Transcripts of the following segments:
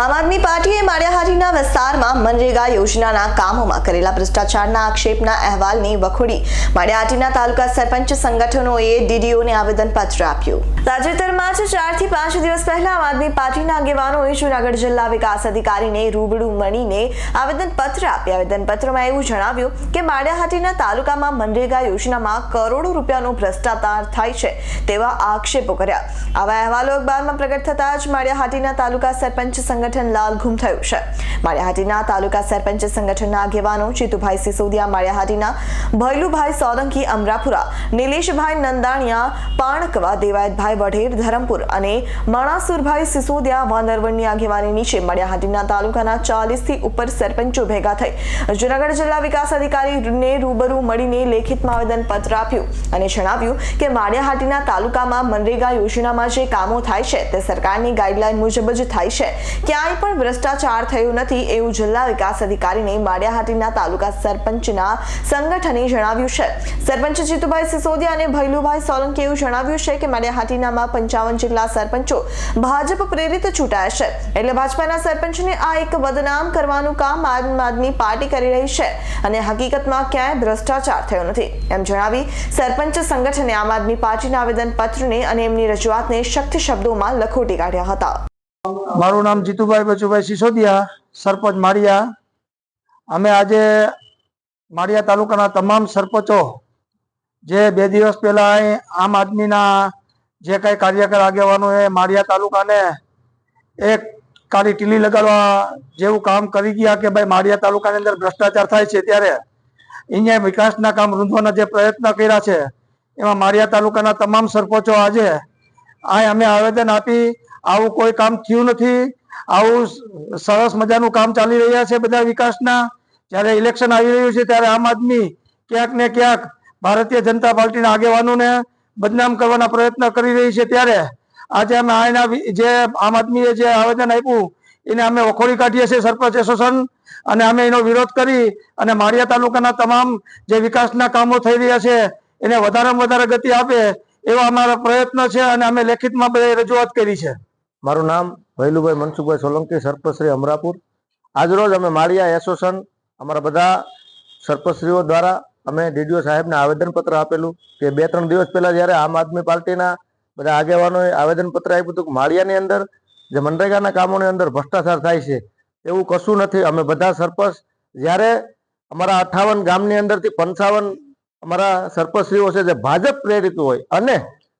આમ આદમી પાર્ટીએ માળિયાહાટીના વિસ્તારમાં મનરેગા યોજનાના કામોમાં કરેલા ભ્રષ્ટાચારના આક્ષેપના અહેવાલની વખોડી. માળિયાહાટીના તાલુકા સરપંચ સંગઠનોએ ડીડીઓને આવેદનપત્ર આપ્યું. તાજેતરમાં જ ચારથી પાંચ દિવસ પહેલા આમ આદમી પાર્ટીના આગેવાનોએ જૂનાગઢ જિલ્લા વિકાસ અધિકારીને રૂબરૂ મળીને આવેદનપત્ર આપ્યા. આવેદનપત્રમાં એવું જણાવ્યું કે માળિયાહાટીના તાલુકામાં મનરેગા યોજનામાં કરોડો રૂપિયાનો ભ્રષ્ટાચાર થાય છે તેવા આક્ષેપો કર્યા. આવા અહેવાલો અખબારમાં પ્રગટ થતા જ માળિયાહાટીના તાલુકા સરપંચ સંગઠન લાલ ઘૂમ થયું છે. માળિયાહાટીના તાલુકા સરપંચ સંગઠનના આગેવાનો જીતુભાઈ સિસોદિયા, માળિયાહાટીના ભૈલુભાઈ સોલંકી, અમરાપુરા, નિલેશભાઈ નંદાણિયા, પાણકવા, દેવાયતભાઈ વઢેર, ધરમપુર અને માણાસુરભાઈ સિસોદિયા વાંદરવણની આગેવાની નીચે માળિયાહાટીના તાલુકાના ચાલીસથી ઉપર સરપંચો ભેગા થઈ જૂનાગઢ જિલ્લા વિકાસ અધિકારીને રૂબરૂ મળીને લેખિતમાં આવેદનપત્ર આપ્યું અને જણાવ્યું કે માળિયાહાટીના તાલુકામાં મનરેગા યોજનામાં જે કામો થાય છે તે સરકારની ગાઈડલાઈન મુજબ જ થાય છે. ક્યાંય પણ ભ્રષ્ટાચાર થયો નથી એવું જિલ્લા વિકાસ અધિકારીને માળિયાહાટીના તાલુકા સરપંચના સંગઠને જણાવ્યું છે. સરપંચ જીતુભાઈ સિસોદિયા અને ભૈલુભાઈ સોલંકી એવું જણાવ્યું છે કે માળિયાહાટીનામાં પંચાવન જેટલા સરપંચો ભાજપ પ્રેરિત ચૂંટાયા છે. એટલે ભાજપાના સરપંચને આ એક બદનામ કરવાનું કામ આમ આદમી પાર્ટી કરી રહી છે અને હકીકતમાં ક્યાંય ભ્રષ્ટાચાર થયો નથી. એમ જણાવી સરપંચ સંગઠને આમ આદમી પાર્ટીના આવેદનપત્રને અને એમની રજૂઆતને શક્તિ શબ્દોમાં લખોટી કાઢ્યા હતા. મારું નામ જીતુભાઈ બચુભાઈ સિસોદિયા, સરપંચ માળિયા. અમે આજે માળિયા તાલુકાના તમામ સરપંચો જે બે દિવસ પહેલા આમ આદમીના જે કઈ કાર્યકર આગેવાનો એ માળિયા તાલુકાને એક કાળી ટીલી લગાડવા જેવું કામ કરી ગયા કે ભાઈ માળિયા તાલુકાની અંદર ભ્રષ્ટાચાર થાય છે ત્યારે અહીંયા વિકાસના કામ રૂંધવાના જે પ્રયત્ન કર્યા છે, એમાં માળિયા તાલુકાના તમામ સરપંચો આજે અહીં અમે આવેદન આપી આવું કોઈ કામ થયું નથી. આવું સરસ મજાનું કામ ચાલી રહ્યા છે બધા વિકાસના. જ્યારે ઇલેક્શન આવી રહ્યું છે ત્યારે આમ આદમી ક્યાંક ને ક્યાંક ભારતીય જનતા પાર્ટીના આગેવાનોને બદનામ કરવાના પ્રયત્ન કરી રહી છે ત્યારે આજે અમે આના જે આમ આદમીએ જે આવેદન આપ્યું, એને અમે વખોડી કાઢીએ છીએ સરપંચ એસોસિએશન. અને અમે એનો વિરોધ કરી અને માળિયા તાલુકાના તમામ જે વિકાસના કામો થઈ રહ્યા છે, એને વધારેમાં વધારે ગતિ આપે એવા અમારા પ્રયત્ન છે અને અમે લેખિતમાં રજૂઆત કરી છે. મારું નામ ભૈલુભાઈ મનસુખભાઈ સોલંકી, સરપંચ શ્રી અમરાપુર. આજરોજ અમે માળિયા એસોસિએશન, અમારા બધા સરપંચશ્રીઓ દ્વારા અમે ડીડીઓ સાહેબને આવેદનપત્ર આપેલું કે બે ત્રણ દિવસ પહેલાં જ્યારે આમ આદમી પાર્ટીના બધા આગેવાનોએ આવેદનપત્ર આપ્યું હતું કે માળિયાની અંદર જે મનરેગાના કામોની અંદર ભ્રષ્ટાચાર થાય છે, એવું કશું નથી. અમે બધા સરપંચ જ્યારે અમારા અઠાવન ગામની અંદરથી પંચાવન અમારા સરપંચશ્રીઓ છે, જે ભાજપ પ્રેરિત હોય અને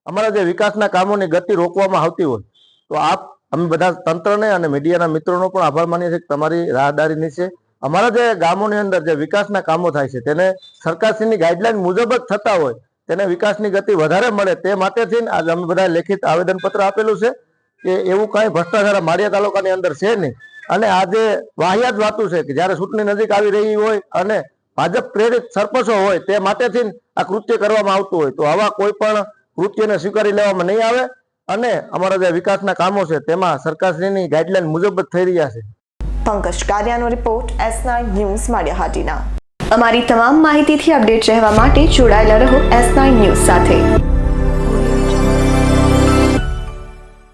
અમારા જે વિકાસના કામોની ગતિ રોકવામાં આવતી હોય તો આપ, અમે બધા તંત્રને અને મીડિયાના મિત્રોનો પણ આભાર માનીએ છીએ તમારી રાહદારી નીચે અમારા જે ગામોની અંદર જે વિકાસના કામો થાય છે, તેને સરકારશ્રીની ગાઈડલાઈન મુજબ જ થતા હોય, તેને વિકાસની ગતિ વધારે મળે તે માટેથી થઈને આજે અમે બધા લેખિત આવેદનપત્ર આપેલું છે કે એવું કાંઈ ભ્રષ્ટાચાર માળિયા તાલુકાની અંદર છે નહીં. અને આજે વાહિયાત વાતું છે કે જ્યારે ચૂંટણી નજીક આવી રહી હોય અને ભાજપ પ્રેરિત સરપંચો હોય તે માટેથી આ કૃત્ય કરવામાં આવતું હોય, તો આવા કોઈ પણ કૃત્યને સ્વીકારી લેવામાં નહીં આવે. અને અમારા જે વિકાસના કામો છે, તેમાં સરકારશ્રીની ગાઈડલાઈન મુજબ જ થઈ રહ્યા છે. Pankaj કારિયાનો report S nine news Maliyahatina. અમારી તમામ માહિતીથી અપડેટ રહેવા માટે જોડાયેલા રહો એસ નાઇન ન્યૂઝ સાથે.